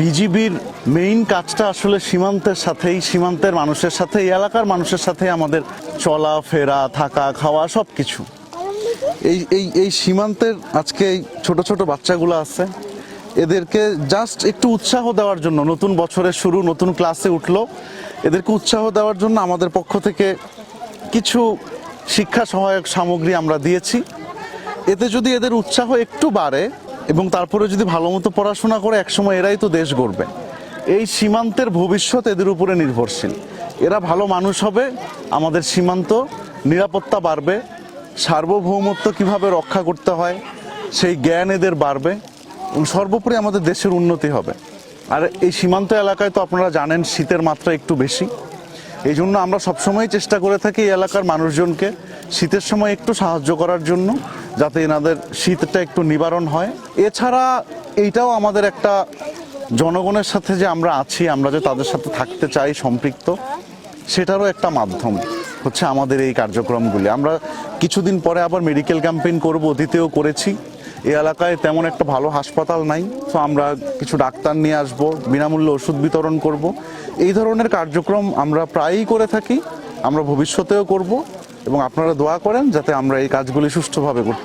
বিজিবির মেইন কাজটা আসলে সীমান্তের সাথেই, সীমান্তের মানুষের সাথে এই এলাকার মানুষের সাথে আমাদের চলা, ফেরা, থাকা, খাওয়া সব কিছু এই এই এই সীমান্তের আজকে এই ছোট ছোট বাচ্চাগুলো আছে। এদেরকে জাস্ট একটু উৎসাহ দেওয়ার জন্য, নতুন বছরের শুরু, নতুন ক্লাসে উঠল। এদেরকে উৎসাহ দেওয়ার জন্য আমাদের পক্ষ থেকে কিছু শিক্ষা সহায়ক সামগ্রী আমরা দিয়েছি। এতে যদি এদের উৎসাহ একটু বাড়ে এবং তারপরে যদি ভালো মতো পড়াশোনা করে, একসময় এরাই তো দেশ গড়বে। এই সীমান্তের ভবিষ্যৎ এদের উপরে নির্ভরশীল। এরা ভালো মানুষ হবে, আমাদের সীমান্ত নিরাপত্তা বাড়বে, সার্বভৌমত্ব কীভাবে রক্ষা করতে হয়, সেই জ্ঞান এদের বাড়বে, এবং সর্বোপরি আমাদের দেশের উন্নতি হবে। আর এই সীমান্ত এলাকায় তো আপনারা জানেন, শীতের মাত্রা একটু বেশি। এই জন্য আমরা সবসময় চেষ্টা করে থাকি এই এলাকার মানুষজনকে শীতের সময় একটু সাহায্য করার জন্য। যাতে এনাদের শীতটা একটু নিবারণ হয়। এছাড়া এইটাও আমাদের একটা জনগণের সাথে যে আমরা আছি, আমরা যে তাদের সাথে থাকতে চাই সম্পৃক্ত, সেটারও একটা মাধ্যম হচ্ছে আমাদের এই কার্যক্রমগুলি। আমরা কিছুদিন পরে আবার মেডিকেল ক্যাম্পেইন করব, অতীতেও করেছি। এই এলাকায় তেমন একটা ভালো হাসপাতাল নাই, তো আমরা কিছু ডাক্তার নিয়ে আসব, বিনামূল্যে ওষুধ বিতরণ করব। এই ধরনের কার্যক্রম আমরা প্রায়ই করে থাকি, আমরা ভবিষ্যতেও করব এবং আপনারা দোয়া করেন যাতে আমরা এই কাজগুলি সুষ্ঠুভাবে করতে